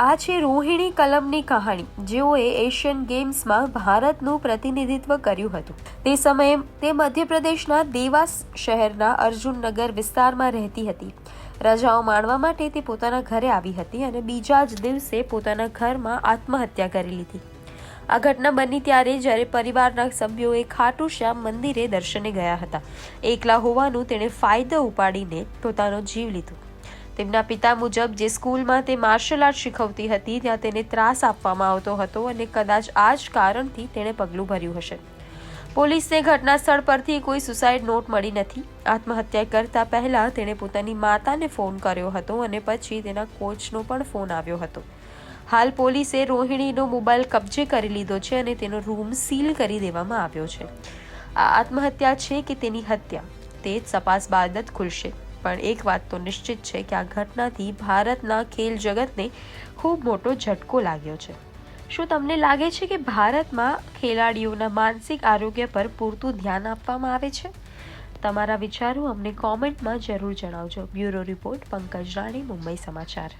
આ છે રોહિણી કલમની કહાણી. જેઓએ એશિયન ગેમ્સમાં ભારતનું પ્રતિનિધિત્વ કર્યું હતું. તે સમયે તે મધ્યપ્રદેશના દેવાસ શહેરના અર્જુનનગર વિસ્તારમાં રહેતી હતી. રજાઓ માણવા માટે તે પોતાના ઘરે આવી હતી અને બીજા જ દિવસે પોતાના ઘરમાં આત્મહત્યા કરી લીધી. આ ઘટના બની ત્યારે જ્યારે પરિવારના સભ્યોએ ખાટુ શ્યામ મંદિરે દર્શને ગયા હતા. એકલા હોવાનું તેણે ફાયદો ઉપાડીને પોતાનો જીવ લીધો. તેમના પિતા મુજબ જે સ્કૂલમાં તે માર્શલ આર્ટ શીખવતી હતી, ત્યાં તેને ત્રાસ આપવામાં આવતો હતો અને કદાચ આ જ કારણથી તેણે પગલું ભર્યું હશે. પોલીસને ઘટના સ્થળ પરથી કોઈ સુસાઇડ નોટ મળી નથી. આત્મહત્યા કરતા પહેલા તેણે પોતાની માતાને ફોન કર્યો હતો અને પછી તેના કોચનો પણ ફોન આવ્યો હતો. હાલ પોલીસે રોહિણીનો મોબાઈલ કબજે કરી લીધો છે અને તેનો રૂમ સીલ કરી દેવામાં આવ્યો છે. આ આત્મહત્યા છે કે તેની હત્યા? તે જ તપાસ બાદ જ ખુલશે. પણ એક વાત તો નિશ્ચિત છે કે આ ઘટનાથી ભારતના ખેલ જગતને ખૂબ મોટો ઝટકો લાગ્યો છે. શું તમને લાગે છે કે ભારતમાં ખેલાડીઓના માનસિક આરોગ્ય પર પૂરતું ધ્યાન આપવામાં આવે છે? તમારા વિચારો અમને કોમેન્ટમાં જરૂર જણાવજો. Bureau report Pankaj Rani, Mumbai Samachar.